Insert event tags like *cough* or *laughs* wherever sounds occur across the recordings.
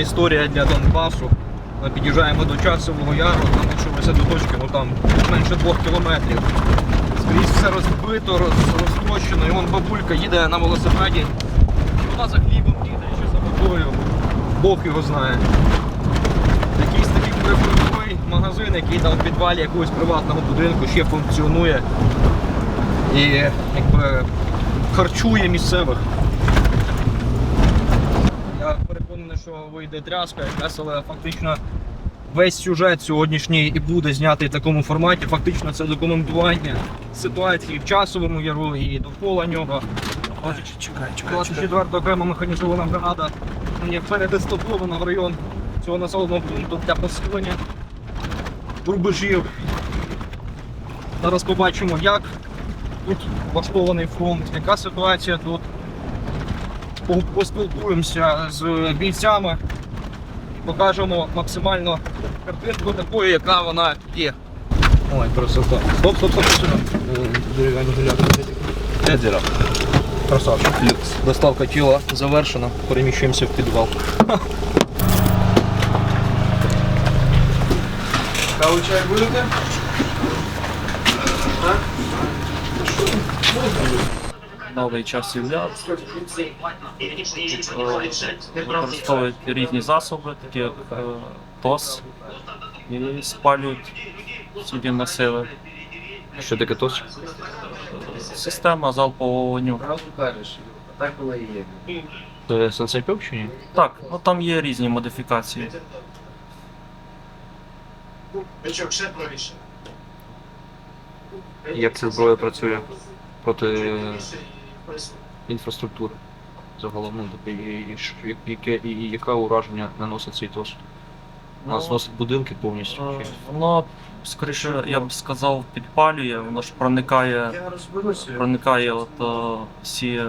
історія для Донбасу. Ми під'їжджаємо до часового яру, там якщо до точки, ну там менше двох кілометрів. Скрізь все розбито, роз, розтрощено, і вон бабулька їде на велосипеді. Вона за хлібом їде, чи за водою. Бог його знає. Якийсь такий прифронтовий магазин, який там в підвалі якогось приватного будинку ще функціонує і якби харчує місцевих. Що вийде тряска якась, але фактично весь сюжет сьогоднішній і буде знятий в такому форматі. Фактично це документування ситуації в часовому яру і довкола нього. Чекай, 24 окрема механізована бригада є передислокована в район цього населеного пункту для посилення рубежів. Зараз побачимо, як тут влаштований фронт, яка ситуація тут. По- Поспілкуємося з бійцями покажемо максимально картинку такою, яка вона є. Ой, красота. Стоп, стоп, стоп, сюди. Дерев'яний гуляк. Де діра? Красавчик. Люкс. Доставка тіла завершена. Переміщуємося в підвал. Каву чай будете? Новий час яр. Використовують різні засоби, такі як е, ТОС, і спалюють собі на сили. Що таке тос? Система залпового вогню. Так воно і є. Це сенсейпьок чи ні? Так, ну там є різні модифікації. Як ця зброя працює проти інфраструктури? Загалом, ну, тобто, і, і, ш- і- яке, і, і яке ураження наносить цей тос? У нас Ну, зносить будинки повністю. е, Воно скоріше, я б сказав, підпалює, воно ж проникає, проникає от е, всі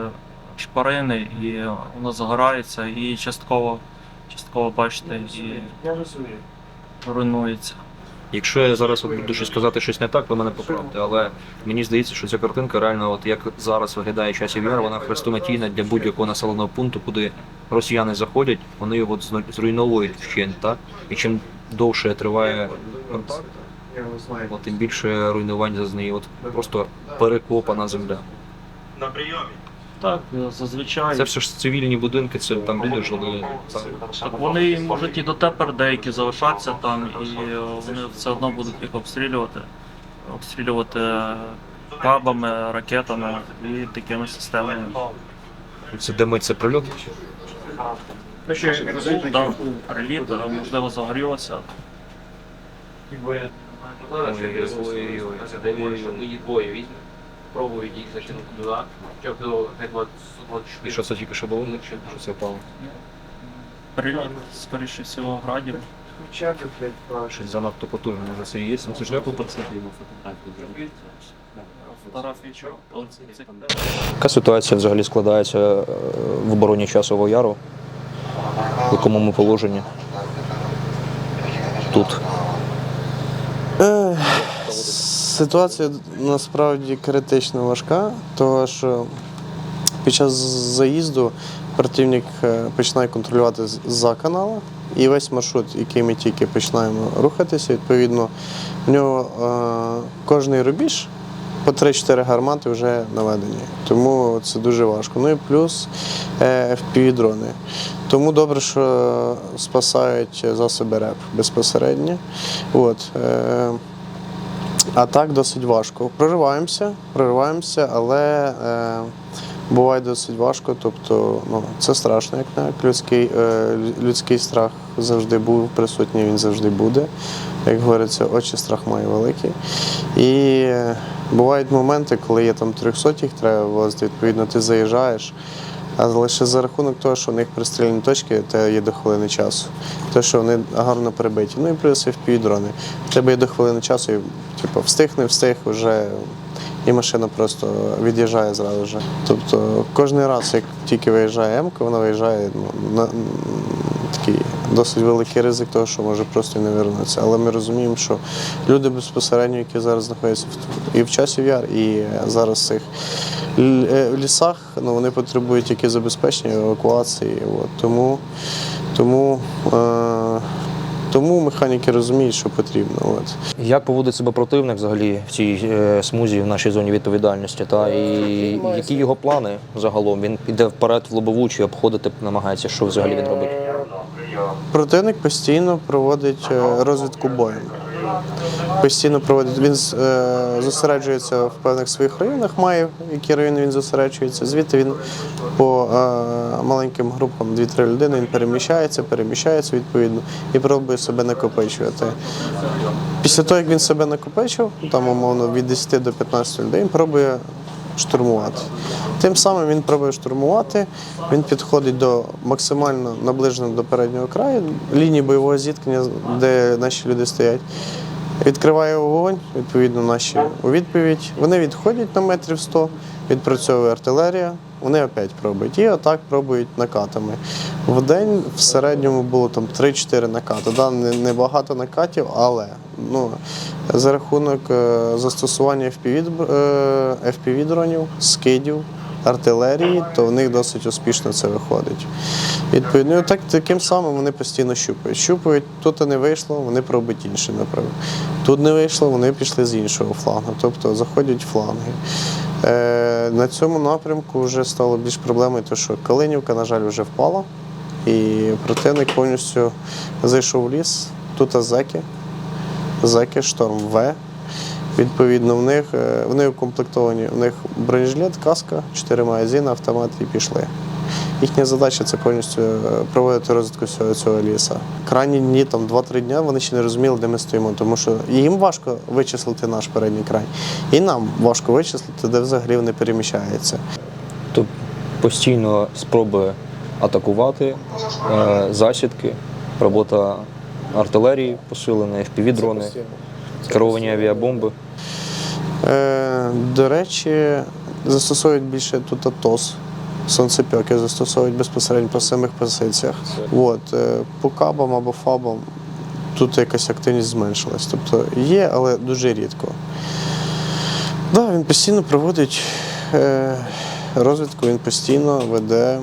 шпарини і воно загорається і частково, частково бачите, і Я розумію. руйнується. Якщо я зараз от буду щось казати щось не так, ви мене поправте, але мені здається, що ця картинка реально, от як зараз виглядає часів яр, вона хрестоматійна для будь-якого населеного пункту, куди росіяни заходять, вони його зруйновують вщент, так? І чим довше триває контакт, тим більше руйнувань зазнає. От просто перекопана земля. Так, е, зазвичай. Це все ж цивільні будинки, це там люди жили. Так. Так вони можуть і дотепер деякі залишатися там, і е, вони все одно будуть їх обстрілювати. Обстрілювати е, кабами, ракетами і такими системами. Це де ми це прильот? Там приліт, е, можливо, загорілося. Пробують їх зачинити туди, щоб до геть І що це тільки що було? Що це впало? Приліт, скоріше всього, градів. Блядь. Щось занадто потужно, може це і є. Ну, це ж я чого? Яка ситуація взагалі складається е, в обороні часового яру? В якому ми положенні? Тут. Ситуація насправді критично важка, тому що під час заїзду противник е, починає контролювати за канала, і весь маршрут, який ми тільки починаємо рухатися, відповідно, в нього е, кожний рубіж по 3-4 гармати вже наведені. Тому це дуже важко. Ну і плюс е, FPV-дрони. Тому добре, що спасають засоби РЕП безпосередньо. От, е, а так досить важко. Прориваємося, прориваємося, але е, буває досить важко. Тобто, ну, це страшно, як на людський, е, людський страх завжди був присутній, він завжди буде. Як говориться, очі страх має великий. І е, бувають моменти, коли є там 300 їх треба відповідно, ти заїжджаєш. А лише за рахунок того, що у них пристрільні точки, те є до хвилини часу. Те, що вони гарно перебиті. Ну і плюс FPV-дрони. В тебе є до хвилини часу, і типу, встиг, не встиг, вже і машина просто від'їжджає зразу ж. Тобто кожен раз, як тільки виїжджає М, вона виїжджає ну, на такий досить великий ризик того, що може просто не вернутися. Але ми розуміємо, що люди безпосередньо, які зараз знаходяться в- і в часі яр, і зараз цих лісах, ну, вони потребують тільки забезпечення, евакуації. От. Тому, Тому, е, тому механіки розуміють, що потрібно. От. Як поводить себе противник взагалі в цій е, смузі в нашій зоні відповідальності? Та і які його плани загалом? Він піде вперед в лобову чи обходити намагається, що взагалі він робить? Противник постійно проводить е, розвідку бою. Постійно проводить. Він е, зосереджується в певних своїх районах, має які райони він зосереджується. Звідти він по е, маленьким групам 2-3 людини він переміщається, переміщається відповідно і пробує себе накопичувати. Після того, як він себе накопичив, там умовно від 10 до 15 людей, він пробує штурмувати. Тим самим він пробує штурмувати, він підходить до максимально наближеного до переднього краю лінії бойового зіткнення, де наші люди стоять. Відкриває вогонь, відповідно, наші у відповідь. Вони відходять на метрів 100, відпрацьовує артилерія, вони опять пробують. І отак пробують накатами. В день в середньому було там 3-4 накати. Да, не, не багато накатів, але ну, за рахунок е, застосування FPV, др- е, скидів, артилерії, то в них досить успішно це виходить. Відповідно, так, таким самим вони постійно щупають. Щупають, тут не вийшло, вони пробують інший напрямок. Тут не вийшло, вони пішли з іншого флангу, тобто заходять фланги. Е, на цьому напрямку вже стало більш проблемою, тому що Калинівка, на жаль, вже впала, і противник повністю зайшов в ліс. Тут азеки, зеки, шторм В. Відповідно, в них е, вони укомплектовані, у них бронежилет, каска, 4 магазини, автомат і пішли. Їхня задача це повністю е, проводити розвитку всього цього лісу. Крайні дні, там 2-3 дні, вони ще не розуміли, де ми стоїмо, тому що їм важко вичислити наш передній край, і нам важко вичислити, де взагалі вони переміщаються. То постійно спроби атакувати, е, засідки, робота артилерії посилена, FPV-дрони, керовані авіабомби. Е, до речі, застосовують більше тут АТОС. Сонцепьоки застосовують безпосередньо по самих позиціях. От, е, по кабам або фабам тут якась активність зменшилась. Тобто є, але дуже рідко. Да, він постійно проводить е, розвідку, він постійно веде,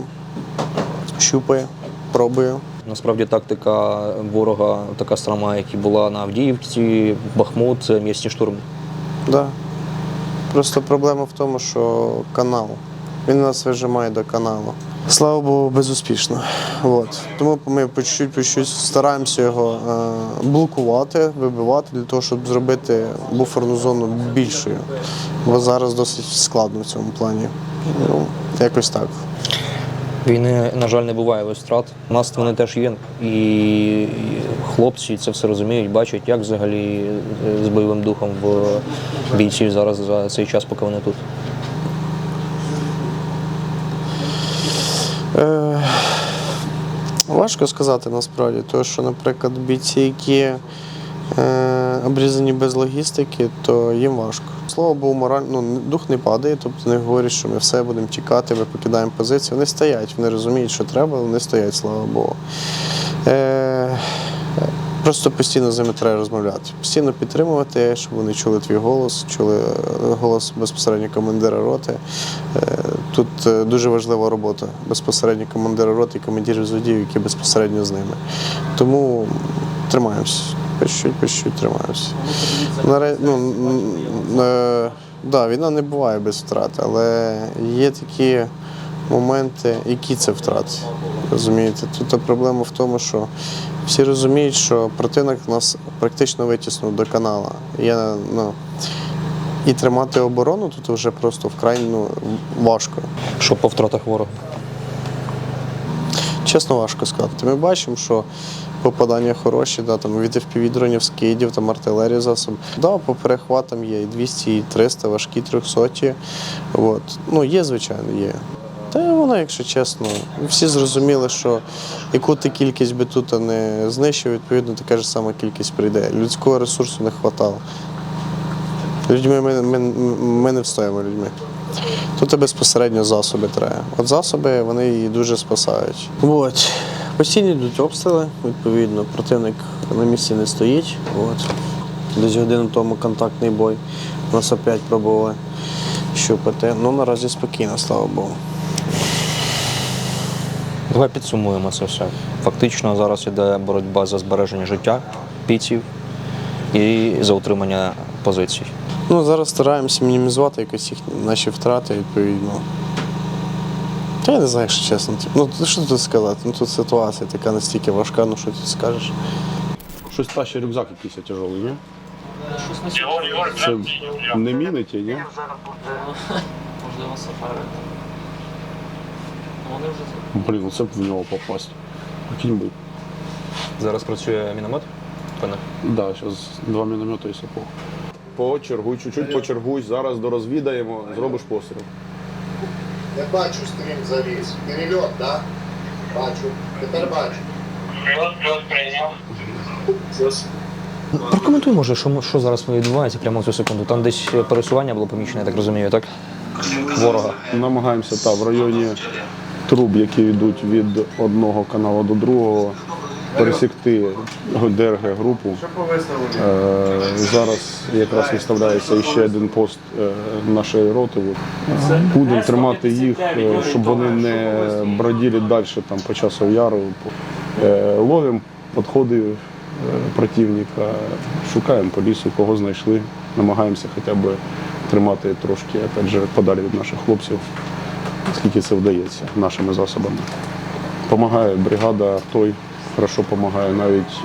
щупає, пробує. Насправді тактика ворога така сама, як і була на Авдіївці, Бахмут, це м'ясні штурми. Да. Просто проблема в тому, що канал. Він нас вижимає до каналу. Слава Богу, безуспішно. От. Тому ми по чуть-чуть, по чуть стараємося його е, блокувати, вибивати для того, щоб зробити буферну зону більшою. Бо зараз досить складно в цьому плані. Ну, якось так. Війни, на жаль, не буває без втрат. У нас вони теж є. І хлопці це все розуміють, бачать, як взагалі е, з бойовим духом в бійців зараз за цей час, поки вони тут. Е, важко сказати насправді, тому що, наприклад, бійці, які е, обрізані без логістики, то їм важко. Слава Богу, мораль, ну, дух не падає, тобто не говорять, що ми все будемо тікати, ми покидаємо позицію. Вони стоять, вони розуміють, що треба, вони стоять, слава Богу. Е, Просто постійно з ними треба розмовляти, постійно підтримувати, щоб вони чули твій голос, чули е, голос безпосередньо командира роти. Е, Тут е, дуже важлива робота безпосередньо командира роти і командирів зводів, які безпосередньо з ними. Тому тримаємося. По чуть-чуть, тримаємося. Наре- Ну, да, війна не буває без втрат, але є такі моменти, які це втрати. Розумієте? Тут проблема в тому, що всі розуміють, що противник нас практично витіснув до канала. Я, ну, і тримати оборону тут вже просто вкрай ну, важко. Що по втратах ворога? Чесно, важко сказати. Ми бачимо, що попадання хороші, да, там, від FPV дронів, скидів, там, артилерії засоб. Да, по перехватам є і 200, і 300, важкі 300. От. Ну, є, звичайно, є. Та воно, якщо чесно, всі зрозуміли, що яку ти кількість би тут не знищив, відповідно, така ж сама кількість прийде. Людського ресурсу не вистачало. Людьми ми, ми, ми не встоїмо людьми. Тут безпосередньо засоби треба. От засоби вони її дуже спасають. От. Постійно йдуть обстріли, відповідно, противник на місці не стоїть. От. Десь годину тому контактний бой. Нас опять пробували щупати. Ну наразі спокійно, слава Богу. Давай підсумуємо це все. Фактично зараз іде боротьба за збереження життя бійців і за утримання позицій. Ну, зараз стараємося мінімізувати якось їх наші втрати, відповідно. Та я не знаю, якщо чесно. Ну, що тут сказати? Ну тут ситуація така настільки важка, ну що тут скажеш. Щось та ще рюкзак якийсь тяжелий, ні? Це не міни ті, ні? *laughs* Можливо, сафари. Вони вже Блін, ну це б в нього попасть. Прикинь би. Зараз працює міномет. Пане. Да, зараз два міномети і сапог. Почергуй, чуть-чуть почергуй, зараз дорозвідаємо, зробиш постріл. Я бачу стрім завіс. Перельот, так? Бачу. Тепер бачу. Щось. Прокоментуй, може, що, що зараз відбувається прямо в цю секунду. Там десь пересування було помічено, я так розумію, так? Ворога. Намагаємося та, в районі труб, які йдуть від одного каналу до другого, пересікти ДРГ групу. Е, зараз якраз виставляється ще один пост е, нашої роти. Будемо тримати їх, е, щоб вони не бродили далі там, по часу яру. Ловимо підходи противника, шукаємо по лісу, кого знайшли, намагаємося хоча б тримати трошки опять же, подалі від наших хлопців, скільки це вдається нашими засобами. Помагає бригада той, хорошо допомагає, навіть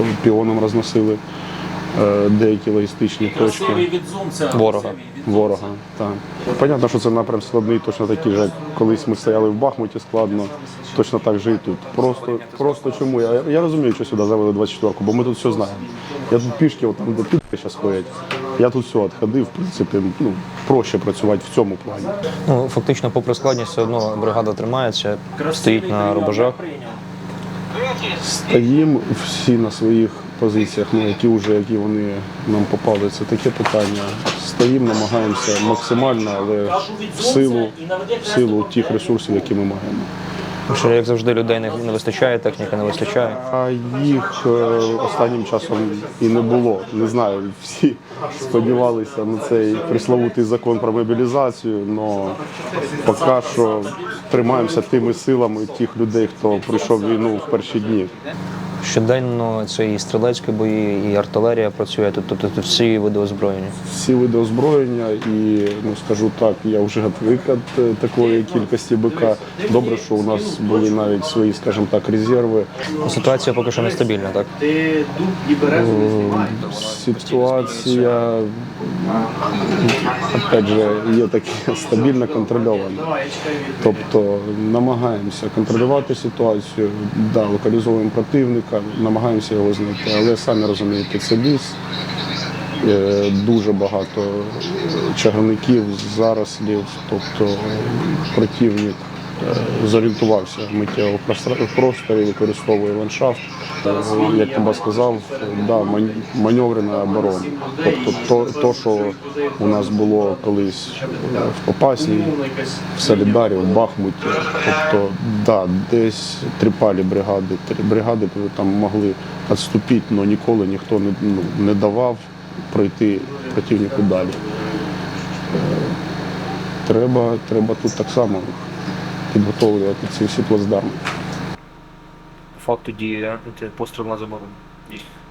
е, піоном розносили е, деякі логістичні точки Ворога. ворога. Так. Понятно, що це напрям складний, точно такий же, як колись ми стояли в Бахмуті складно, точно так же і тут. Просто, просто чому? Я, я розумію, що сюди завели 24-ку, бо ми тут все знаємо. Я тут пішки, от там де підки зараз ходять. Я тут все відходив, в принципі, ну, проще працювати в цьому плані. Ну, фактично, попри складність, все одно бригада тримається, стоїть на рубежах. Стоїмо всі на своїх позиціях, ну, які вже які вони нам попали. Це таке питання. Стоїмо, намагаємося максимально, але в силу, в силу тих ресурсів, які ми маємо. Що, як завжди, людей не, не вистачає, техніки не вистачає. А їх е, останнім часом і не було. Не знаю, всі сподівалися на цей присловутий закон про мобілізацію, але поки що тримаємося тими силами тих людей, хто пройшов війну в перші дні. Щоденно це і стрілецькі бої, і артилерія працює, тут, тут, тут всі види озброєння. Всі види озброєння, і ну скажу так, я вже звик від е, такої кількості БК. Добре, що у нас були навіть свої, скажімо так, резерви. Ситуація поки що нестабільна, так? Ти дуб і березу не знімай. Ситуація, опять же, є таке *laughs* стабільно контрольована. Тобто намагаємося контролювати ситуацію, да, локалізовуємо противника, намагаємося його знайти, але самі розумієте, це ліс. е, Дуже багато чагарників, зарослів, тобто противник зорієнтувався миттєво в просторі, використовує ландшафт. Е, Як Тоба сказав, да, маневрена оборона. Тобто то, то, що у нас було колись е, в Попасній, в Солідарі, в Бахмуті. Тобто, да, десь трипалі бригади, три бригади там могли відступити, але ніколи ніхто не, ну, не давав пройти противнику далі. Е, Треба, треба тут так само підготовлювати ці всі плацдарми. Факту дії постріл на заборону.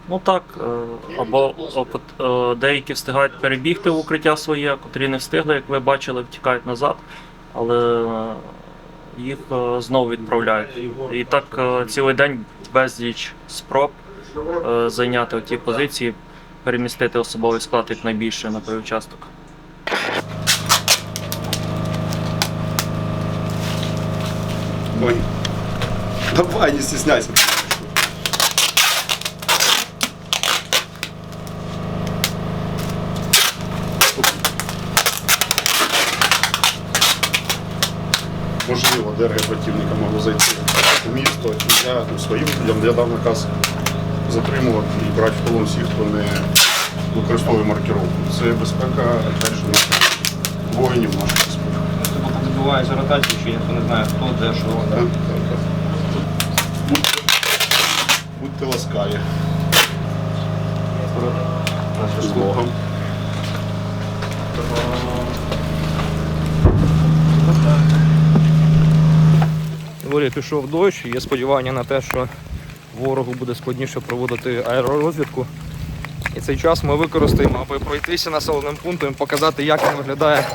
Ну так, е, або опит- е, деякі встигають перебігти в укриття своє, котрі не встигли, як ви бачили, втікають назад, але е, їх е, знову відправляють. І так е, цілий день безліч спроб е, зайняти ті позиції, перемістити особовий склад як найбільше на той участок. Ой. Давай, не стесняйся. Можливо, ДРГ противника могло зайти в місто, я ну, своїм людям я дав наказ затримувати і брати в полон всіх, хто не використовує маркировку. Це безпека, опять наших воїнів, поки відбувається ротація, що ніхто не знає, хто де, що. Так, так, так. Будьте, будьте ласкаві. З Богом. дворі пішов дощ, є сподівання на те, що ворогу буде складніше проводити аеророзвідку. І цей час ми використаємо, аби пройтися населеним пунктом і показати, як він виглядає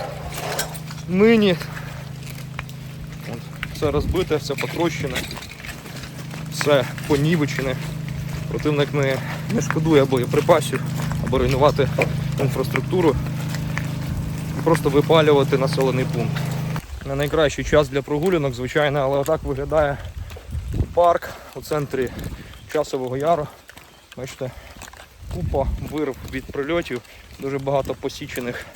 нині. Все розбите, все потрощене, все понівечене. Противник не, не шкодує боєприпасів, аби руйнувати інфраструктуру просто випалювати населений пункт. Не найкращий час для прогулянок, звичайно, але отак виглядає парк у центрі часового яру. Бачите, купа вирв від прильотів, дуже багато посічених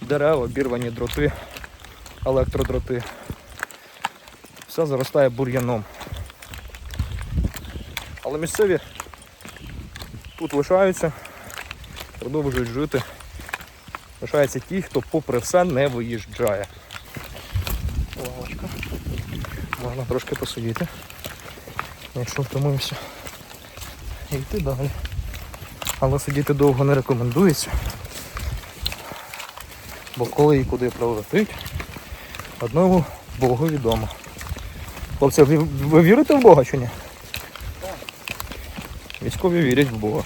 дерев, обірвані дроти, електродроти. Все заростає бур'яном. Але місцеві тут лишаються, продовжують жити. Лишаються ті, хто попри все не виїжджає. Лавочка. Можна трошки посидіти. Якщо втомився. І йти далі. Але сидіти довго не рекомендується. Бо коли і куди прилетить, одному Богу відомо. Хлопці, ви, ви вірите в Бога чи ні? Військові вірять в Бога.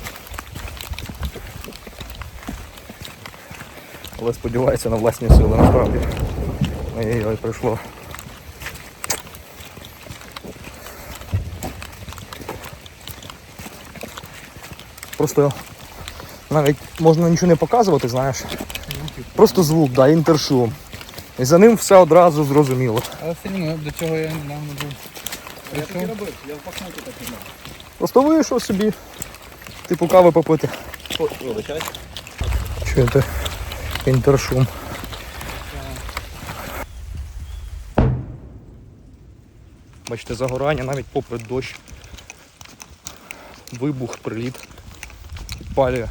Але сподіваються на власні сили насправді. Ой-ой-ой, прийшло. Просто навіть можна нічого не показувати, знаєш. Просто звук, да, інтершум. І за ним все одразу зрозуміло. Але все одно до цього я недавно був. Прийшов. Просто вийшов собі, типу кави попити. Чуєте? Інтершум. Бачите, загорання навіть попри дощ. Вибух, приліт. Підпалює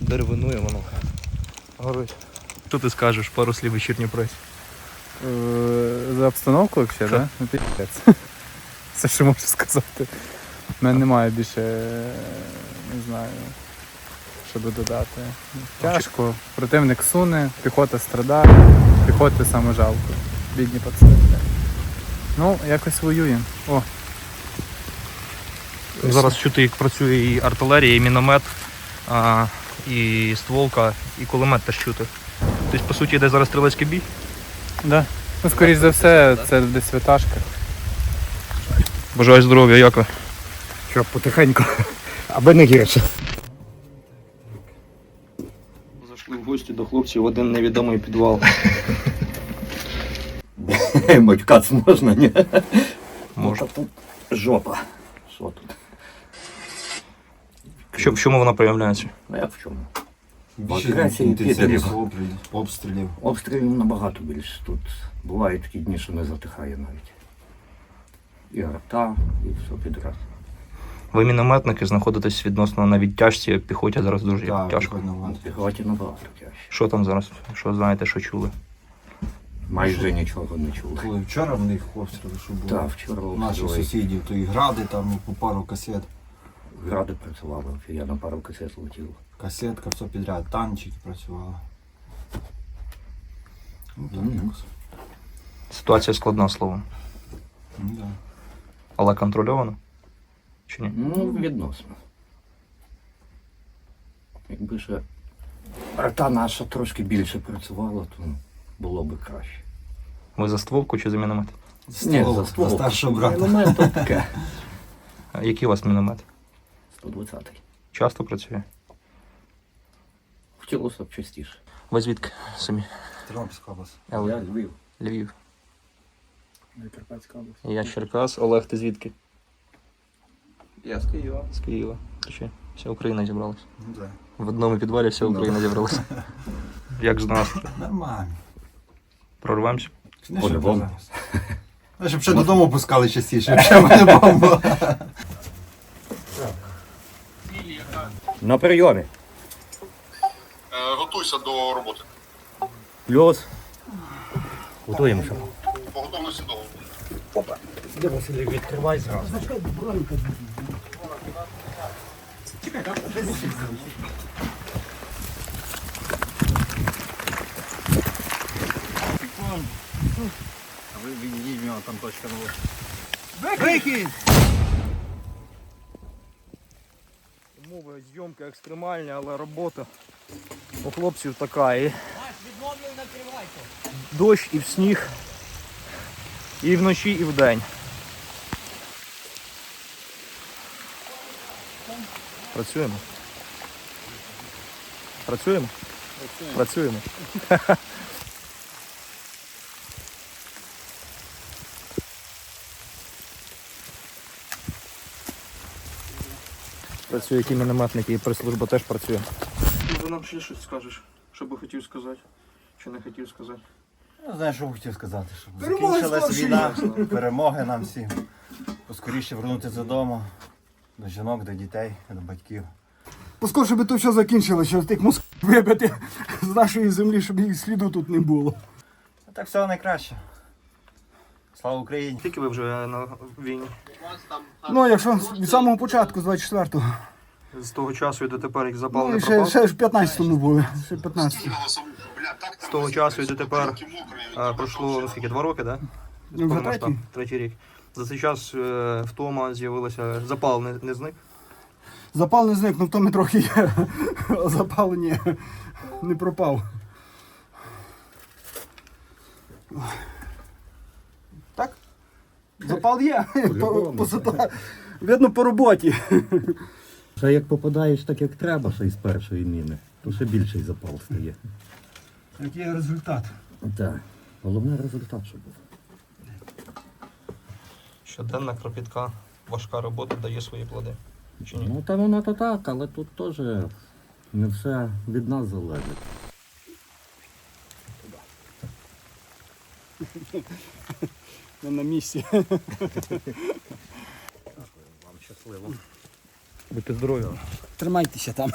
деревину і воно горить. Що ти скажеш, пару слів вечірній пресі? За обстановку взагалі, так? Ну, пі***ць. Все, *laughs* що можу сказати. У мене немає більше, не знаю, що би додати. Тяжко. Противник суне, піхота страдає, піхоти саме жалко. Бідні пацани. Ну, якось воюємо. О, Зараз чути, як працює і артилерія, і міномет, а, і стволка, і кулемет теж чути. Тобто, по суті, йде зараз стрілецький бій. да. Ну, скоріш за все, це десь витажка. Бажаю здоров'я, Яко. Що потихеньку, аби не гірше. Зайшли в гості до хлопців в один невідомий підвал. Матькац можна, ні? Може. Тут жопа. Що тут? В чому вона проявляється? Ну як в чому? В агресії підерів. обстрілів. Обстрілів набагато більше. Тут бувають такі дні, що не затихає навіть. І арта, і все підраз. Ви мінометники знаходитесь відносно на відтяжці, піхоті зараз дуже тяжко. На піхоті набагато тяжче. Що там зараз? Що знаєте, що чули? Майже нічого не чули. Коли вчора в них обстріли, що було. Так, вчора Наших обстріли. сусідів, то і гради там по пару касет. Гради працювали, я на пару касет летів. Касетка, все підряд, танчики працювали. Ну, так, Мгм. якось. Ситуація складна словом. Ну, да. Але контрольовано? Чи ні? Ну, відносно. Якби ще арта наша трошки більше працювала, то було б краще. Ви за стволку чи за міномет? Ні, Ствол, за ствол. старшого брата. Міномет то таке. А який у вас міномет? 120-й. Часто працює? Хотілося частіше. Ви звідки самі? Тернопільська область. Я Львів. Львів. Карпатська область. Я з Черкас. Олег, ти звідки? Я з Києва. З Києва. Чи вся Україна зібралась? Ну, да. В одному підвалі вся Україна зібралася. *laughs* Як з нас? Нормально. Прорвемося? Не, По-любому. щоб зараз. Ну, Щоб ще додому пускали частіше, ще в мене бомба. На прийомі. Готуйся до роботи. Плюс. Готуємося. По готовності до Де Василь, відкривай зразу. А ви відійдіть там точка на Вихід! Умови зйомки екстремальні, але робота у хлопців така. І дощ і в сніг. І вночі, і вдень. Працюємо. Працюємо? Працюємо. *laughs* Працює мінометники і прес-служба теж працює. Ти нам ще щось скажеш, що би хотів сказати, чи не хотів сказати. Я знаю, що хотів сказати, щоб Перемоги закінчилась війна, перемоги нам всім. Поскоріше вернутися додому, до жінок, до дітей, до батьків. Поскорше би то все закінчилося, щоб тих москв вибити з нашої землі, щоб їх сліду тут не було. Так всього найкраще. Слава Україні! Скільки ви вже на війні? Ну, якщо від самого початку, з 24-го. З того часу і дотепер їх запал Ну, не і ще, пропав? ще ж 15-му були. Ще 15-му. З того часу і дотепер е, пройшло ну, скільки, два роки, так? Да? Ну, вже Повномасштаб- третій. третій рік. За цей час е, втома з'явилася, запал не, не зник. Запал не зник, ну в тому трохи є. А запал ні. Не пропав. Запал є. По, по, ситуа- Видно по роботі. Ще як попадаєш так, як треба, ще із першої міни, то ще більший запал стає. Який результат? Так. Головне результат, щоб був. Щоденна кропітка, важка робота дає свої плоди. Чи ні? Ну та воно то так, але тут теж не все від нас залежить. *laughs* Не на місці. Вам щасливо. Будьте здорові. Тримайтеся там.